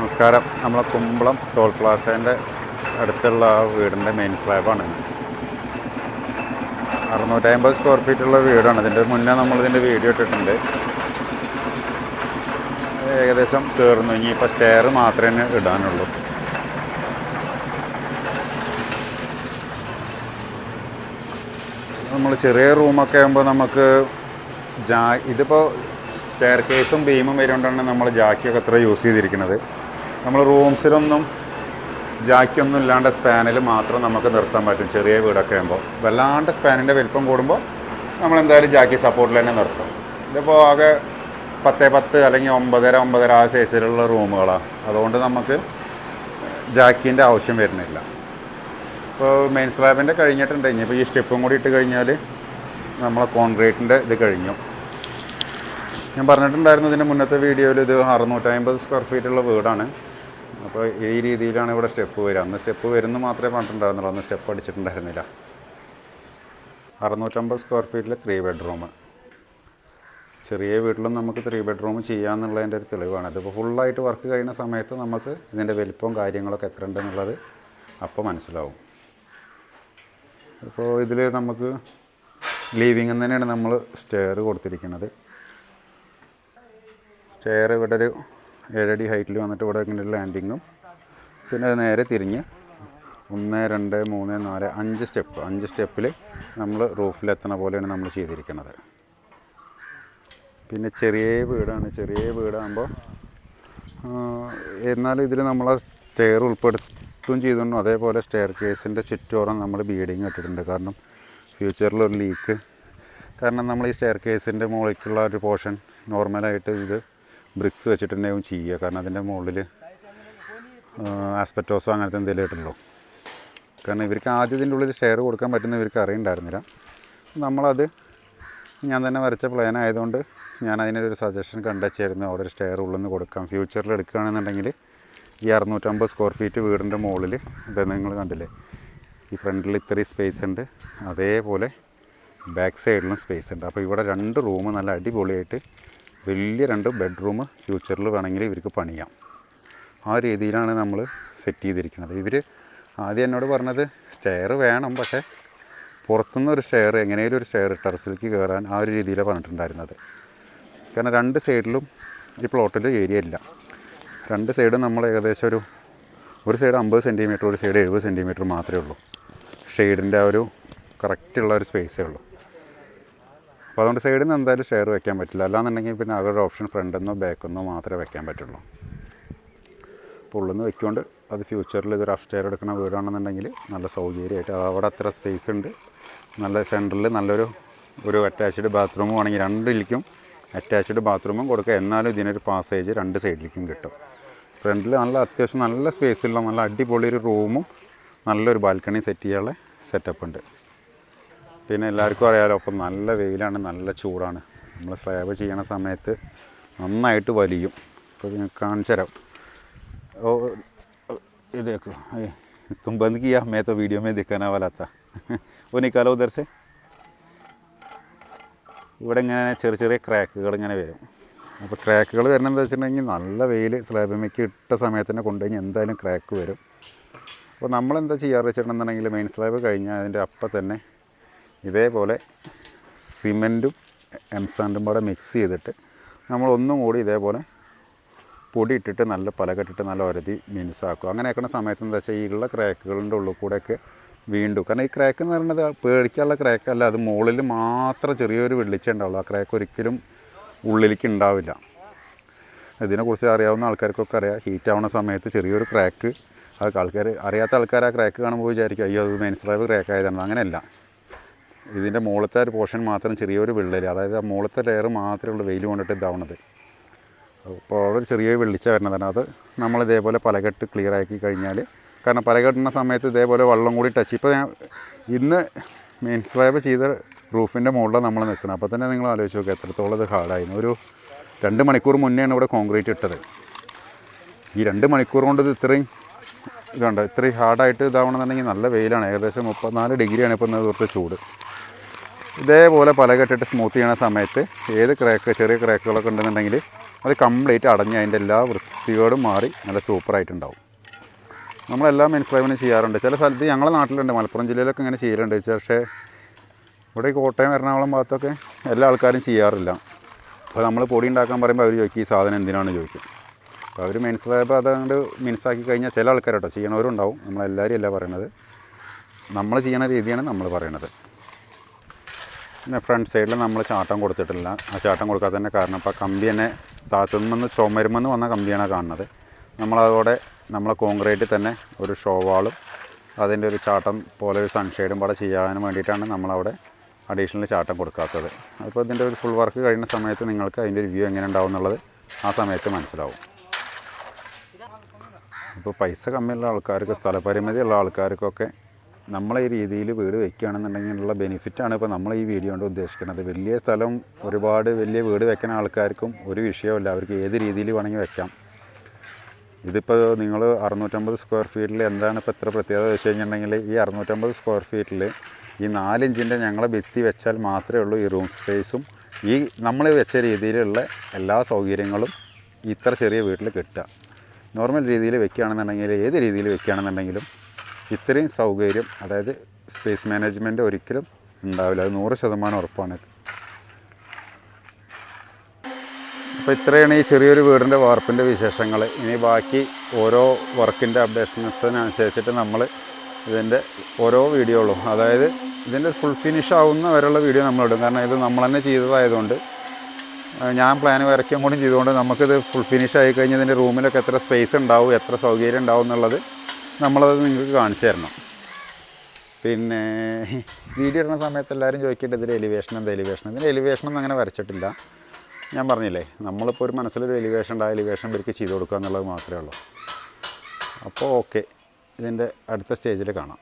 നമസ്കാരം. നമ്മളെ കുമ്പളം ടോൾ പ്ലാസേന്റെ അടുത്തുള്ള ആ വീടിന്റെ മെയിൻ സ്ലാബാണ് അറുന്നൂറ്റമ്പത് സ്ക്വയർ ഫീറ്റ് ഉള്ള വീടാണ്. ഇതിന്റെ മുന്നേ നമ്മളിതിന്റെ വീഡിയോ ഇട്ടിട്ടുണ്ട്. ഏകദേശം തീർന്നു ഇനിയിപ്പോൾ സ്റ്റെയർ മാത്രമേ ഇടാനുള്ളൂ. നമ്മൾ ചെറിയ റൂമൊക്കെ ആകുമ്പോൾ നമുക്ക് ജാ ഇതിപ്പോൾ സ്റ്റെയർ കേസും ബീമും വരുകൊണ്ടാണ് നമ്മൾ ജാക്കിയൊക്കെ അത്ര യൂസ് ചെയ്തിരിക്കുന്നത്. നമ്മൾ റൂംസിലൊന്നും ജാക്കിയൊന്നും ഇല്ലാണ്ട് സ്പാനിൽ മാത്രം നമുക്ക് നിർത്താൻ പറ്റും. ചെറിയ വീടൊക്കെ ആകുമ്പോൾ വല്ലാണ്ട് സ്പാനിന്റെ വലിപ്പം കൂടുമ്പോൾ നമ്മൾ എന്തായാലും ജാക്കി സപ്പോർട്ടിൽ തന്നെ നിർത്തും. ഇതിപ്പോൾ ആകെ പത്ത് പത്ത് അല്ലെങ്കിൽ ഒമ്പതര ഒമ്പതര ആ സൈസിലുള്ള റൂമുകളാണ് അതുകൊണ്ട് നമുക്ക് ജാക്കിന്റെ ആവശ്യം വരുന്നില്ല. ഇപ്പോൾ മെയിൻ സ്ലാബിന്റെ കഴിഞ്ഞിട്ടുണ്ട്. ഇനിയിപ്പോൾ ഈ സ്റ്റെപ്പും കൂടി ഇട്ട് കഴിഞ്ഞാൽ നമ്മളെ കോൺക്രീറ്റിന്റെ ഇത് കഴിഞ്ഞു. ഞാൻ പറഞ്ഞിട്ടുണ്ടായിരുന്നു ഇതിന്റെ മുന്നത്തെ വീഡിയോയിൽ ഇത് അറുന്നൂറ്റമ്പത് സ്ക്വയർ ഫീറ്റുള്ള വീടാണ്. അപ്പോൾ ഈ രീതിയിലാണ് ഇവിടെ സ്റ്റെപ്പ് വരിക. അന്ന് സ്റ്റെപ്പ് വരുന്ന മാത്രമേ പറഞ്ഞിട്ടുണ്ടായിരുന്നുള്ളൂ അന്ന് സ്റ്റെപ്പ് അടിച്ചിട്ടുണ്ടായിരുന്നില്ല. അറുന്നൂറ്റമ്പത് സ്ക്വയർ ഫീറ്റിൽ ത്രീ ബെഡ്റൂം ചെറിയ വീട്ടിലും നമുക്ക് ത്രീ ബെഡ്റൂം ചെയ്യാമെന്നുള്ളതിന്റെ ഒരു തെളിവാണ്. ഇതിപ്പോൾ ഫുള്ളായിട്ട് വർക്ക് കഴിയുന്ന സമയത്ത് നമുക്ക് ഇതിന്റെ വലിപ്പവും കാര്യങ്ങളൊക്കെ എത്ര ഉണ്ടെന്നുള്ളത് അപ്പോൾ മനസ്സിലാവും. ഇപ്പോൾ ഇതിൽ നമുക്ക് ലീവിങ് തന്നെയാണ് നമ്മൾ സ്റ്റെയർ കൊടുത്തിരിക്കുന്നത്. സ്റ്റെയർ ഇവിടെ ഒരു ഏഴടി ഹൈറ്റിൽ വന്നിട്ട് ഇവിടെ ഇങ്ങനെ ലാൻഡിങ്ങും പിന്നെ അത് നേരെ തിരിഞ്ഞ് ഒന്ന് രണ്ട് മൂന്ന് നാല് അഞ്ച് സ്റ്റെപ്പ്. അഞ്ച് സ്റ്റെപ്പിൽ നമ്മൾ റൂഫിലെത്തണ പോലെയാണ് നമ്മൾ ചെയ്തിരിക്കുന്നത്. പിന്നെ ചെറിയ വീടാണ്. ചെറിയ വീടാകുമ്പോൾ എന്നാലും ഇതിൽ നമ്മൾ സ്റ്റെയർ ഉൾപ്പെടുത്തും ചെയ്തിരുന്നു അതേപോലെ സ്റ്റെയർ കേസിന്റെ ചുറ്റോറം നമ്മൾ ബീഡിങ് ഇട്ടിട്ടുണ്ട്. കാരണം ഫ്യൂച്ചറിൽ ഒരു ലീക്ക് കാരണം നമ്മൾ ഈ സ്റ്റെയർ കേസിന്റെ മുകളിലേക്കുള്ള ഒരു പോർഷൻ നോർമലായിട്ട് ഇത് ബ്രിക്സ് വെച്ചിട്ടുണ്ടാവും ചെയ്യുക. കാരണം അതിന്റെ മുകളിൽ ആസ്പെറ്റോസോ അങ്ങനത്തെ എന്തെങ്കിലും ഇട്ടുണ്ടോ കാരണം ഇവർക്ക് ആദ്യം ഇതിന്റെ ഉള്ളിൽ ഷെയർ കൊടുക്കാൻ പറ്റുന്ന ഇവർക്ക് അറിയണ്ടായിരുന്നില്ല. നമ്മളത് ഞാൻ തന്നെ വരച്ച പ്ലാൻ ആയതുകൊണ്ട് ഞാൻ അതിനൊരു സജഷൻ കണ്ടുവച്ചായിരുന്നു അവിടെ ഒരു സ്റ്റെയർ ഉള്ളിൽ നിന്ന് കൊടുക്കാം ഫ്യൂച്ചറിൽ എടുക്കുകയാണെന്നുണ്ടെങ്കിൽ ഈ അറുന്നൂറ്റമ്പത് സ്ക്വയർ ഫീറ്റ് വീടിന്റെ മുകളിൽ ഇത് നിങ്ങൾ കണ്ടില്ലേ? ഈ ഫ്രണ്ടിൽ ഇത്രയും സ്പേസ് ഉണ്ട്. അതേപോലെ ബാക്ക് സൈഡിലും സ്പേസ് ഉണ്ട്. അപ്പോൾ ഇവിടെ രണ്ട് റൂം നല്ല അടിപൊളിയായിട്ട് വലിയ രണ്ട് ബെഡ്റൂം ഫ്യൂച്ചറിൽ വേണമെങ്കിൽ ഇവർക്ക് പണിയാം. ആ രീതിയിലാണ് നമ്മൾ സെറ്റ് ചെയ്തിരിക്കുന്നത്. ഇവർ ആദ്യം എന്നോട് പറഞ്ഞത് സ്റ്റെയർ വേണം പക്ഷേ പുറത്തുനിന്ന് ഒരു സ്റ്റെയർ എങ്ങനെയും ഒരു സ്റ്റെയർ ടെറസിലേക്ക് കയറാൻ ആ ഒരു രീതിയിലാണ് പറഞ്ഞിട്ടുണ്ടായിരുന്നത്. കാരണം രണ്ട് സൈഡിലും ഈ പ്ലോട്ടിൽ ഏരിയ ഇല്ല. രണ്ട് സൈഡും നമ്മൾ ഏകദേശം ഒരു ഒരു സൈഡ് അമ്പത് സെന്റിമീറ്റർ ഒരു സൈഡ് എഴുപത് സെന്റിമീറ്റർ മാത്രമേ ഉള്ളൂ. ഷെയ്ഡിന്റെ ആ ഒരു കറക്റ്റുള്ള ഒരു സ്പേസേ ഉള്ളൂ. അപ്പോൾ അതുകൊണ്ട് സൈഡിൽ നിന്ന് എന്തായാലും ഷെയർ വെക്കാൻ പറ്റില്ല. അല്ലാന്നുണ്ടെങ്കിൽ പിന്നെ അവരുടെ ഓപ്ഷൻ ബാക്കിൽ നിന്നോ മാത്രമേ വെക്കാൻ പറ്റുള്ളൂ. അപ്പോൾ ഉള്ളിൽ നിന്ന് വെക്കൊണ്ട് അത് ഫ്യൂച്ചറിൽ ഇതൊരു അപ്സ്റ്റെയർ എടുക്കുന്ന വീടാണെന്നുണ്ടെങ്കിൽ നല്ല സൗകര്യമായിട്ട് അവിടെ അത്ര സ്പേസ് ഉണ്ട്. നല്ല സെന്ററിൽ നല്ലൊരു ഒരു അറ്റാച്ച്ഡ് ബാത്റൂമും ആണെങ്കിൽ രണ്ടിലേക്കും അറ്റാച്ച്ഡ് ബാത്റൂമും കൊടുക്കുക. എന്നാലും ഇതിനൊരു പാസേജ് രണ്ട് സൈഡിലേക്കും കിട്ടും. ഫ്രണ്ടിൽ നല്ല അത്യാവശ്യം നല്ല സ്പേസ് ഉള്ള നല്ല അടിപൊളി ഒരു റൂമും നല്ലൊരു ബാൽക്കണി സെറ്റ് ചെയ്യാനുള്ള സെറ്റപ്പ് ഉണ്ട്. പിന്നെ എല്ലാവർക്കും അറിയാലോ അപ്പം നല്ല വെയിലാണ് നല്ല ചൂടാണ് നമ്മൾ സ്ലാബ് ചെയ്യണ സമയത്ത് നന്നായിട്ട് വലിയും ഇപ്പോൾ നിങ്ങൾക്ക് കാണിച്ചു തരാം ओ ये देखो ये तुम बंद किया मैं तो वीडियो में दिखाने वाला था वो निकालो उधर से ഇവിടെ ഇങ്ങനെ ചെറിയ ചെറിയ ക്രാക്കുകൾ ഇങ്ങനെ വരും അപ്പോൾ ക്രാക്കുകൾ വരണമെന്ന് വെച്ചിട്ടുണ്ടെങ്കിൽ നല്ല വെയിൽ സ്ലാബിലേക്ക് ഇട്ട സമയത്ത് തന്നെ കൊണ്ടുകഴിഞ്ഞാൽ എന്തായാലും ക്രാക്ക് വരും അപ്പോൾ നമ്മളെന്താ ചെയ്യാറ് വെച്ചിട്ടുണ്ടെന്നുണ്ടെങ്കിൽ മെയിൻ സ്ലാബ് കഴിഞ്ഞാൽ അതിൻ്റെ അപ്പം തന്നെ ഇതേപോലെ സിമെന്റും എംസാൻഡും കൂടെ മിക്സ് ചെയ്തിട്ട് നമ്മൾ ഒന്നും കൂടി ഇതേപോലെ പൊടി ഇട്ടിട്ട് നല്ല പലകെട്ടിട്ട് നല്ല ഒരതി മിനുസാക്കും അങ്ങനെ ആക്കുന്ന സമയത്ത് എന്താ വെച്ചാൽ ഈ ഉള്ള ക്രാക്കുകളുടെ ഉള്ളിൽ കൂടെയൊക്കെ വീണ്ടും കാരണം ഈ ക്രാക്ക് എന്ന് പറയുന്നത് പേടിക്കാനുള്ള ക്രാക്കല്ല അത് മുകളിൽ മാത്രം ചെറിയൊരു വെള്ളിച്ച ഉണ്ടാവുള്ളൂ. ആ ക്രാക്ക് ഒരിക്കലും ഉള്ളിലേക്ക് ഉണ്ടാവില്ല. ഇതിനെക്കുറിച്ച് അറിയാവുന്ന ആൾക്കാർക്കൊക്കെ അറിയാം. ഹീറ്റ് ആവുന്ന സമയത്ത് ചെറിയൊരു ക്രാക്ക് അത് ആൾക്കാർ അറിയാത്ത ആൾക്കാർ ആ ക്രാക്ക് കാണുമ്പോൾ വിചാരിക്കും അയ്യോ അത് മെൻസ്ട്രൈവ് ക്രാക്ക് ആയതാണ് അങ്ങനെയല്ല. ഇതിന്റെ മുകളത്തെ ഒരു പോർഷൻ മാത്രം ചെറിയൊരു വെള്ളരി അതായത് ആ മുകളത്തെ ലെയർ മാത്രമേ ഉള്ളൂ വെയിൽ കൊണ്ടിട്ട് ഇതാവണത്. അപ്പോൾ അവിടെ ചെറിയ വെളിച്ച വരുന്നതാണ് അത് നമ്മൾ ഇതേപോലെ പലകെട്ട് ക്ലിയർ ആക്കി കഴിഞ്ഞാൽ കാരണം പലകെട്ടുന്ന സമയത്ത് ഇതേപോലെ വെള്ളം കൂടി ടച്ച് ഇപ്പോൾ ഞാൻ ഇന്ന് മെയിൻ സ്ലാബ് ചെയ്ത റൂഫിന്റെ മുകളിലാണ് നമ്മൾ നിൽക്കുന്നത്. അപ്പോൾ തന്നെ നിങ്ങൾ ആലോചിച്ച് നോക്കുക എത്രത്തോളം ഇത് ഹാർഡായിരുന്നു ഒരു രണ്ട് മണിക്കൂർ മുന്നെയാണ് ഇവിടെ കോൺക്രീറ്റ് ഇട്ടത്. ഈ രണ്ട് മണിക്കൂർ കൊണ്ട് ഇത് ഇത്രയും ഇതുണ്ട്. ഇത്രയും ഹാർഡായിട്ട് ഇതാവണമെന്നുണ്ടെങ്കിൽ നല്ല വെയിലാണ്. ഏകദേശം മുപ്പത്തിനാല് ഡിഗ്രിയാണ് ഇപ്പോൾ ഇന്ന് ദൂരത്തെ ചൂട്. ഇതേപോലെ പല കെട്ടിട്ട് സ്മൂത്ത് ചെയ്യണ സമയത്ത് ഏത് ക്രാക്ക് ചെറിയ ക്രാക്കുകളൊക്കെ ഉണ്ടെന്നുണ്ടെങ്കിൽ അത് കംപ്ലീറ്റ് അടഞ്ഞ് അതിന്റെ എല്ലാ വൃത്തിയോടും മാറി നല്ല സൂപ്പറായിട്ടുണ്ടാവും നമ്മളെല്ലാം മെൻസ്ലൈവിനും ചെയ്യാറുണ്ട്. ചില സ്ഥലത്ത് ഞങ്ങളുടെ നാട്ടിലുണ്ട്. മലപ്പുറം ജില്ലയിലൊക്കെ ഇങ്ങനെ ചെയ്യലുണ്ട്. പക്ഷേ ഇവിടെ ഈ കോട്ടയം എറണാകുളം ഭാഗത്തൊക്കെ എല്ലാ ആൾക്കാരും ചെയ്യാറില്ല. അപ്പോൾ നമ്മൾ പൊടി ഉണ്ടാക്കാൻ പറയുമ്പോൾ അവർ ചോദിക്കും ഈ സാധനം എന്തിനാണ്? ചോദിക്കും. അപ്പോൾ അവർ മനസ്സിലായപ്പോൾ അതങ്ങോട്ട് മിൻസാക്കി കഴിഞ്ഞാൽ ചില ആൾക്കാരോട്ടോ ചെയ്യണവരുണ്ടാവും. നമ്മളെല്ലാവരും അല്ല പറയണത്. നമ്മൾ ചെയ്യണ രീതിയാണ് നമ്മൾ പറയണത്. പിന്നെ ഫ്രണ്ട് സൈഡിൽ നമ്മൾ ചാട്ടം കൊടുത്തിട്ടില്ല. ആ ചാട്ടം കൊടുക്കാത്തതിന്റെ കാരണം ഇപ്പോൾ കമ്പി തന്നെ താഴത്തുനിന്ന് ചുമരുമെന്ന് വന്ന കമ്പിയാണ് കാണുന്നത്. നമ്മളതോടെ നമ്മളെ കോൺക്രീറ്റിൽ തന്നെ ഒരു ഷോവാളും അതിന്റെ ഒരു ചാട്ടം പോലെ ഒരു സൺഷെയ്ഡും കൂടെ ചെയ്യാൻ വേണ്ടിയിട്ടാണ് നമ്മളവിടെ അഡീഷണൽ ചാട്ടം കൊടുക്കാത്തത്. അപ്പോൾ ഇതിന്റെ ഒരു ഫുൾ വർക്ക് കഴിയുന്ന സമയത്ത് നിങ്ങൾക്ക് അതിന്റെ ഒരു വ്യൂ എങ്ങനെ ഉണ്ടാവും എന്നുള്ളത് ആ സമയത്ത് മനസ്സിലാവും. അപ്പോൾ പൈസ കമ്മിയുള്ള ആൾക്കാർക്ക് സ്ഥലപരിമിതിയുള്ള ആൾക്കാർക്കൊക്കെ നമ്മളെ ഈ രീതിയിൽ വീട് വെക്കുകയാണെന്നുണ്ടെങ്കിലുള്ള ബെനിഫിറ്റാണ് ഇപ്പോൾ നമ്മൾ ഈ വീഡിയോ കൊണ്ട് ഉദ്ദേശിക്കുന്നത്. വലിയ സ്ഥലം ഒരുപാട് വലിയ വീട് വെക്കുന്ന ആൾക്കാർക്കും ഒരു വിഷയമല്ല അവർക്ക് ഏത് രീതിയിൽ വേണമെങ്കിൽ വെക്കാം. ഇതിപ്പോൾ നിങ്ങൾ അറുന്നൂറ്റമ്പത് സ്ക്വയർ ഫീറ്റിൽ എന്താണ് ഇപ്പോൾ എത്ര പ്രത്യേകത വെച്ച് കഴിഞ്ഞിട്ടുണ്ടെങ്കിൽ ഈ അറുന്നൂറ്റമ്പത് സ്ക്വയർ ഫീറ്റിൽ ഈ നാലിഞ്ചിന്റെ ഞങ്ങളെ ഭിത്തി വെച്ചാൽ മാത്രമേ ഉള്ളൂ ഈ റൂം സ്പേസും ഈ നമ്മൾ വെച്ച രീതിയിലുള്ള എല്ലാ സൗകര്യങ്ങളും ഇത്ര ചെറിയ വീട്ടിൽ കിട്ടുക. നോർമൽ രീതിയിൽ വെക്കുകയാണെന്നുണ്ടെങ്കിൽ ഏത് രീതിയിൽ വെക്കുകയാണെന്നുണ്ടെങ്കിലും ഇത്രയും സൗകര്യം അതായത് സ്പേസ് മാനേജ്മെന്റ് ഒരിക്കലും ഉണ്ടാവില്ല. അത് നൂറ് ശതമാനം ഉറപ്പാണ് അപ്പോൾ ഇത്രയാണ് ഈ ചെറിയൊരു വീടിന്റെ വാർപ്പിന്റെ വിശേഷങ്ങൾ ഇനി ബാക്കി ഓരോ വർക്കിന്റെ അപ്ഡേഷൻസിനനുസരിച്ചിട്ട് നമ്മൾ ഇതിന്റെ ഓരോ വീഡിയോകളും അതായത് ഇതിന്റെ ഫുൾ ഫിനിഷ് ആവുന്ന വരെയുള്ള വീഡിയോ നമ്മളിടും കാരണം ഇത് നമ്മൾ തന്നെ ചെയ്തതായതുകൊണ്ട് ഞാൻ പ്ലാൻ വരയ്ക്കും കൂടി ചെയ്തുകൊണ്ട് നമുക്കിത് ഫുൾ ഫിനിഷ് ആയി കഴിഞ്ഞാൽ ഇതിന്റെ റൂമിലൊക്കെ എത്ര സ്പേസ് ഉണ്ടാവും എത്ര സൗകര്യം ഉണ്ടാവും എന്നുള്ളത് നമ്മളത് നിങ്ങൾക്ക് കാണിച്ചു തരണം. പിന്നെ വീഡിയോ ഇടുന്ന സമയത്ത് എല്ലാവരും ചോദിക്കേണ്ടത് ഇതിൽ എലിവേഷൻ എന്താ? എലിവേഷൻ ഇതിന്റെ എലിവേഷൻ ഒന്നും അങ്ങനെ വരച്ചിട്ടില്ല. ഞാൻ പറഞ്ഞില്ലേ നമ്മളിപ്പോൾ ഒരു മനസ്സിലൊരു എലിവേഷൻ ഉണ്ട് ആ എലിവേഷൻ ഇവർക്ക് ചെയ്ത് കൊടുക്കുക എന്നുള്ളത് മാത്രമേ ഉള്ളൂ. അപ്പോൾ ഓക്കെ ഇതിന്റെ അടുത്ത സ്റ്റേജിൽ കാണാം.